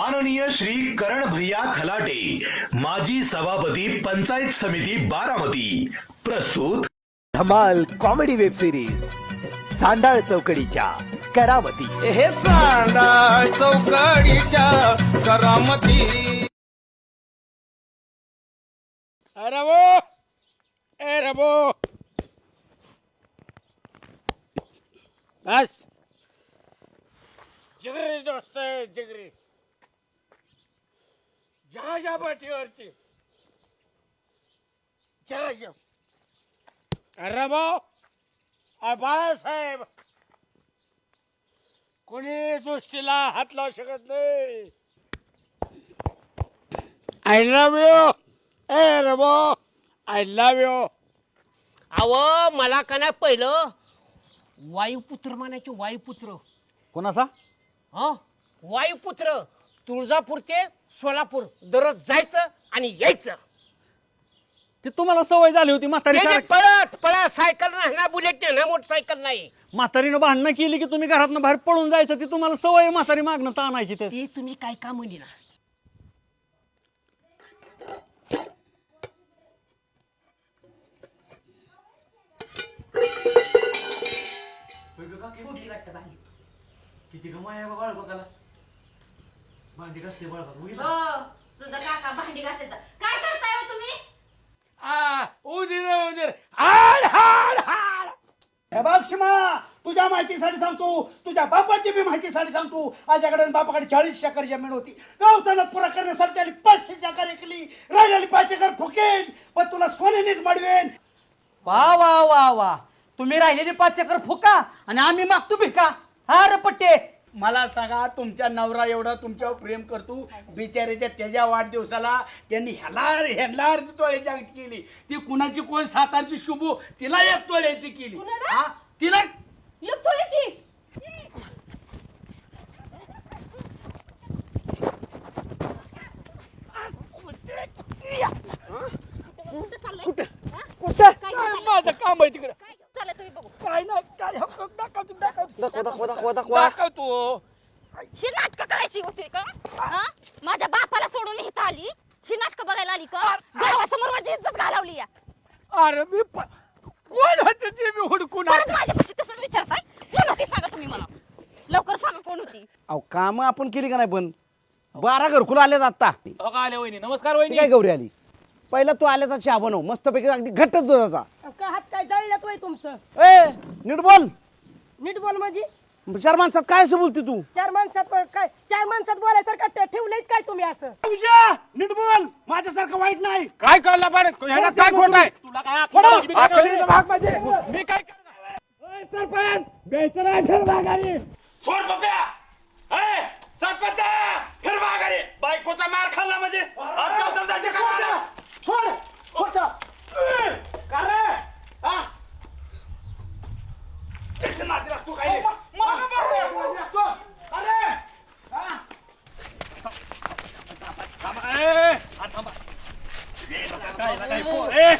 माननीय श्री करण भैया खलाटे माजी सभापती पंचायत समिती बारामती. प्रस्तुत धमाल कॉमेडी वेब सिरीज चांडाळ चौकडीच्या करावती हे चांदा चौकडीच्या करामती. अरे वो ए रबो बस. जिगरी दोस्त जिगरी. जगाच्या पाठीवरची. अरे भाऊ बाळासाहेब कोणी सृष्टीला हात लावू शकत नाही? आय लव्ह यू ए रबो आय लव्ह यू अव मला का नाही पहिलं? वायुपुत्र म्हणायचे वायुपुत्र. कोणाचा? ह? वायुपुत्र. तुळजापूर ते सोलापूर दररोज जायचं आणि यायचं. ते तुम्हाला सवय झाली होती म्हातारी सारखी- पळत पळत सायकल नाही ना बुलेट नाही ना मोटरसायकल नाही. म्हातारीनं भांडणं केली की तुम्ही घरातनं बाहेर पळून जायचं ती तुम्हाला सवय आहे म्हातारी मागणं ताणायची ते ते तुम्ही काय का म्हणे ना? फुटली वाटतं भांडी किती कमाय बाळ बघायला भांडी कसली बाळ हो तुझा काका भांडी घासायचा. काय करताय हो तुम्ही? आ उदीर उदीर. हाड हाड हाड. हे बघ शिमा तुझ्या माहितीसाठी सांगतो. तुझ्या बापाची बी माहितीसाठी सांगतो. माझ्याकडे आणि बापाकडे चाळीस एकर जमीन होती. गावचा पुरा करण्यासाठी त्यांनी पस्तीस एकर ऐकली राहिलेली पाच एकर फुकेन पण तुला सोन्यानेच मडवेन. वा वा वा वा. तुम्ही राहिलेली पाच चक्कर फुका आणि आम्ही मागतो भिका. हा रे पट्टे. मला सांगा तुमच्या नवरा एवढा तुमच्यावर प्रेम करतो बिचाऱ्याच्या त्याच्या वाढदिवसाला त्यांनी ह्याला ह्याला अर्धी तोळ्याची अंगठी केली ती कुणाची कोण सातारची शुभू तिला एक तोळ्याची केली कुणाला? हा? तिला एक तोळ्याची कुठं चाललंय? हा? कुठं काय? माझं काम आहे तिकडे काय चाललंय तुम्ही बघू काय नाही काय हक्क दाखव तू दाखव तू. दाखव दाखव दाखव तू ही नाटकं करायची होती का हा? माझ्या बापाला सोडून मी इथं आली ही नाटकं बघायला आली का गावासमोर माझी इज्जत घालवली या अरे मी प- कोण होते ते मी हुडकून परत. माझ्यापाशी तसंच विचारताय कोण होती सांगा तुम्ही मला लवकर सांगा कोण होती अहो काम आपण केली का नाही पण बारा घरकुल आले आता हो का आले वहिनी नमस्कार वहिनी काय गौरी आली पहिला तू आल्याचा चहा बनव मस्तपैकी अगदी घट्ट दुधाचा का हात काय जळल्यात वय तुमचं ए नीट बोल नीट बोल माझी चार माणसात काय असं बोलते तू? चार माणसात काय? चार माणसात बोलायसारखं ते ठेवलंयच काय तुम्ही असं? तुझ्या नीट बोल. माझ्यासारखं वाईट नाही. काय कळलं बरं? ह्याच्यात काय खोट आहे? तुला काय आखली- आखलीचा भाग म्हणजे मी काय करणार? सरपंच. द्यायचं नाही फिर माघारी. सोड पप्या ए, सरपंच फिर माघारी. बायकोचा मार खाल्ला म्हणजे. आमच्या मारलं? काय